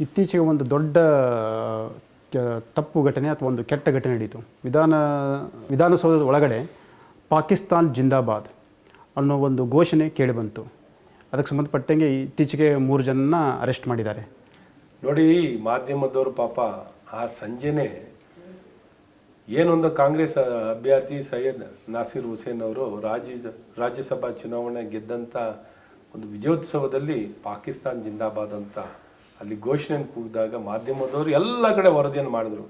ಇತ್ತೀಚೆಗೆ ಒಂದು ದೊಡ್ಡ ತಪ್ಪು ಘಟನೆ ಅಥವಾ ಒಂದು ಕೆಟ್ಟ ಘಟನೆ ನಡೀತು. ವಿಧಾನ, ವಿಧಾನಸೌಧದ ಒಳಗಡೆ ಪಾಕಿಸ್ತಾನ್ ಜಿಂದಾಬಾದ್ ಅನ್ನೋ ಒಂದು ಘೋಷಣೆ ಕೇಳಿಬಂತು ಅದಕ್ಕೆ ಸಂಬಂಧಪಟ್ಟಂಗೆ ಇತ್ತೀಚೆಗೆ ಮೂರು ಜನನ ಅರೆಸ್ಟ್ ಮಾಡಿದ್ದಾರೆ. ನೋಡಿ ಮಾಧ್ಯಮದವರು ಪಾಪ ಆ ಸಂಜೆನೆ ಏನೊಂದು ಕಾಂಗ್ರೆಸ್ ಅಭ್ಯರ್ಥಿ ಸೈಯದ್ ನಾಸೀರ್ ಹುಸೇನ್ ಅವರು ರಾಜ್ಯ, ರಾಜ್ಯಸಭಾ ಚುನಾವಣೆ ಗೆದ್ದಂಥ ಒಂದು ವಿಜಯೋತ್ಸವದಲ್ಲಿ ಪಾಕಿಸ್ತಾನ್ ಜಿಂದಾಬಾದ್ ಅಂತ ಅಲ್ಲಿ ಘೋಷಣೆ ಕೂಗಿದಾಗ ಮಾಧ್ಯಮದವರು ಎಲ್ಲ ಕಡೆ ವರದಿಯನ್ನು ಮಾಡಿದ್ರು.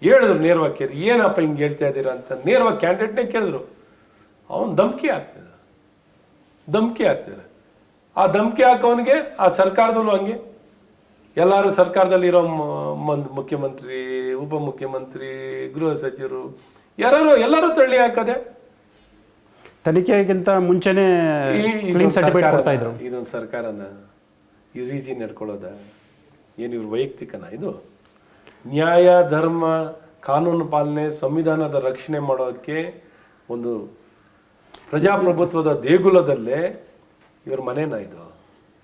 ಹೇಳಿದ್ರು ನೇರವಾಗಿ ಕೇಳಿ ಏನಪ್ಪ ಹಿಂಗೆ ಹೇಳ್ತಾ ಇದ್ದೀರಾ? ಅಂತ ನೇರವಾಗಿ ಕ್ಯಾಂಡಿಡೇಟ್ನೇ ಕೇಳಿದ್ರು. ಅವನು ಧಮಕಿ ಆಗ್ತದ ಧಮಕಿ ಹಾಕ್ತಾರೆ ಆ ಧಮಕಿ ಹಾಕೋವನಿಗೆ ಆ ಸರ್ಕಾರದಲ್ಲೂ ಹಂಗೆ. ಎಲ್ಲರೂ ಸರ್ಕಾರದಲ್ಲಿ ಇರೋ ಮ- ಮಂದ್- ಮುಖ್ಯಮಂತ್ರಿ ಉಪಮುಖ್ಯಮಂತ್ರಿ ಗೃಹ ಸಚಿವರು ಯಾರು ಎಲ್ಲರೂ ತಳ್ಳಿ ಹಾಕದೆ. ತನಿಖೆಗಿಂತ ಮುಂಚೆನೇ ಇದೊಂದು ಸರ್ಕಾರನ ಈ ರೀತಿ ನಡ್ಕೊಳ್ಳೋದ. ಏನು ಇವ್ರ ವೈಯಕ್ತಿಕನ? ಇದು ನ್ಯಾಯ ಧರ್ಮ ಕಾನೂನು ಪಾಲನೆ ಸಂವಿಧಾನದ ರಕ್ಷಣೆ ಮಾಡೋಕ್ಕೆ ಒಂದು ಪ್ರಜಾಪ್ರಭುತ್ವದ ದೇಗುಲದಲ್ಲೇ ಇವ್ರ ಮನೇನ ಇದು?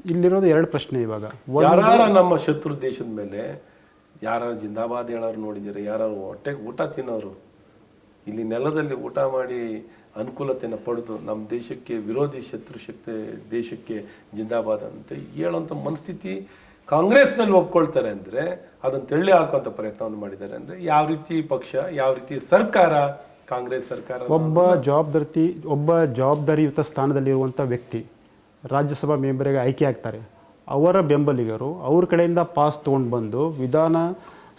ಇಲ್ಲಿರೋದು ಎರಡು ಪ್ರಶ್ನೆ ಇವಾಗ. ಯಾರ ನಮ್ಮ ಶತ್ರು ದೇಶದ ಮೇಲೆ ಯಾರು ಜಿಂದಾಬಾದ್ ಹೇಳೋರು ನೋಡಿದ್ದೀರಿ? ಯಾರು ಹೊಟ್ಟೆಗೆ ಊಟ ತಿನ್ನೋರು? ಇಲ್ಲಿ ನೆಲದಲ್ಲಿ ಊಟ ಮಾಡಿ ಅನುಕೂಲತೆಯನ್ನು ಪಡೆದು ನಮ್ಮ ದೇಶಕ್ಕೆ ವಿರೋಧಿ ಶತ್ರು ಶಕ್ತಿ ದೇಶಕ್ಕೆ ಜಿಂದಾಬಾದ್ ಅಂತ ಹೇಳೋಂಥ ಮನಸ್ಥಿತಿ ಕಾಂಗ್ರೆಸ್ನಲ್ಲಿ ಒಪ್ಕೊಳ್ತಾರೆ ಅಂದರೆ ಅದನ್ನು ತಳ್ಳಿ ಹಾಕುವಂಥ ಪ್ರಯತ್ನವನ್ನು ಮಾಡಿದ್ದಾರೆ ಅಂದರೆ ಯಾವ ರೀತಿ ಪಕ್ಷ ಯಾವ ರೀತಿ ಸರ್ಕಾರ ಕಾಂಗ್ರೆಸ್ ಸರ್ಕಾರ ಒಬ್ಬ ಜವಾಬ್ದಾರಿ ಒಬ್ಬ ಜವಾಬ್ದಾರಿಯುತ ಸ್ಥಾನದಲ್ಲಿರುವಂಥ ವ್ಯಕ್ತಿ ರಾಜ್ಯಸಭಾ ಮೆಂಬರಿಗೆ ಆಯ್ಕೆ ಆಗ್ತಾರೆ. ಅವರ ಬೆಂಬಲಿಗರು ಅವ್ರ ಕಡೆಯಿಂದ ಪಾಸ್ ತೊಗೊಂಡು ಬಂದು ವಿಧಾನ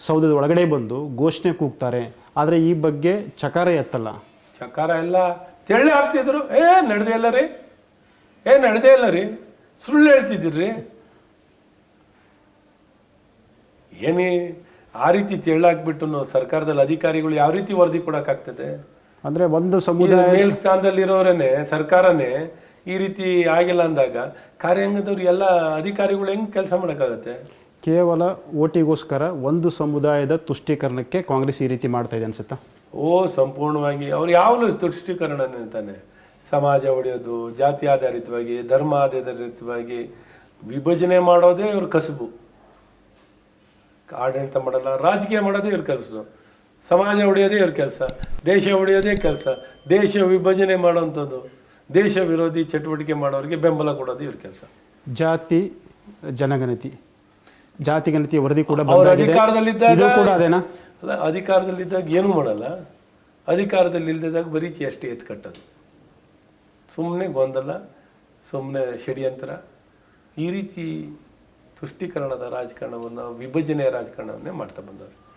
ಸೌಧದ ಒಳಗಡೆ ಬಂದು ಘೋಷಣೆ ಕೂಗ್ತಾರೆ. ಆದರೆ ಈ ಬಗ್ಗೆ ಚಕಾರ ಎತ್ತಲ್ಲ. ಚಕಾರ ಎಲ್ಲ ತೆಳ್ಳಿ ಹಾಕ್ತಿದ್ರು ಏ ನಡೆದೇ ಇಲ್ಲ ರೀ. ಏ ನಡೆದೇ ಇಲ್ಲ ರೀ. ಸುಳ್ಳು ಹೇಳ್ತಿದ್ದೀರಿ. ಏನೇ ಆ ರೀತಿ ತೆಳ್ಳಾಕ್ಬಿಟ್ಟು ಸರ್ಕಾರದಲ್ಲಿ ಅಧಿಕಾರಿಗಳು ಯಾವ ರೀತಿ ವರದಿ ಕೊಡೋಕ್ಕಾಗ್ತದೆ? ಅಂದರೆ ಒಂದು ಸಮುದಾಯ ಮೇಲ್ಸ್ಥಾನದಲ್ಲಿ ಇರೋರೇನೆ ಸರ್ಕಾರನೇ ಈ ರೀತಿ ಆಗಿಲ್ಲ ಅಂದಾಗ ಕಾರ್ಯಾಂಗದವ್ರು ಎಲ್ಲ ಅಧಿಕಾರಿಗಳು ಹೆಂಗೆ ಕೆಲಸ ಮಾಡೋಕ್ಕಾಗತ್ತೆ? ಕೇವಲ ಓಟಿಗೋಸ್ಕರ ಒಂದು ಸಮುದಾಯದ ತುಷ್ಟೀಕರಣಕ್ಕೆ ಕಾಂಗ್ರೆಸ್ ಈ ರೀತಿ ಮಾಡ್ತಾ ಇದೆ ಅನ್ಸುತ್ತಾ? ಓ ಸಂಪೂರ್ಣವಾಗಿ. ಅವ್ರು ಯಾವಾಗಲೂ ತುಷ್ಟೀಕರಣ ತಾನೆ. ಸಮಾಜ ಒಡೆಯೋದು ಜಾತಿ ಆಧಾರಿತವಾಗಿ ಧರ್ಮ ಆಧಾರಿತವಾಗಿ ವಿಭಜನೆ ಮಾಡೋದೇ ಇವ್ರ ಕಸುಬು. ಆಡಳಿತ ಮಾಡಲ್ಲ ರಾಜಕೀಯ ಮಾಡೋದೇ ಇವ್ರ ಕೆಲಸ. ಸಮಾಜ ಹೊಡೆಯೋದೇ ಇವ್ರ ಕೆಲಸ ದೇಶ ಹೊಡೆಯೋದೇ ಕೆಲಸ ದೇಶ ವಿಭಜನೆ ಮಾಡೋವಂಥದ್ದು ದೇಶ ವಿರೋಧಿ ಚಟುವಟಿಕೆ ಮಾಡೋರಿಗೆ ಬೆಂಬಲ ಕೊಡೋದು ಇವ್ರ ಕೆಲಸ. ಜಾತಿ ಜನಗಣತಿ. ಜಾತಿ ಗಣತಿ ವರದಿ ಕೂಡ ಅಧಿಕಾರದಲ್ಲಿದ್ದಾಗ ಕೂಡ ಅದೇನಾ? ಅಲ್ಲ ಅಧಿಕಾರದಲ್ಲಿದ್ದಾಗ ಏನೂ ಮಾಡಲ್ಲ. ಅಧಿಕಾರದಲ್ಲಿ ಇಲ್ದಿದ್ದಾಗ ಬರೀ ಅಷ್ಟೇ ಎತ್ತು ಕಟ್ಟೋದು. ಸುಮ್ಮನೆ ಗೊಂದಲ ಸುಮ್ಮನೆ ಷಡ್ಯಂತ್ರ. ಈ ರೀತಿ ತುಷ್ಟೀಕರಣದ ರಾಜಕಾರಣವನ್ನು ವಿಭಜನೆಯ ರಾಜಕಾರಣವನ್ನೇ ಮಾಡ್ತಾ ಬಂದವರು.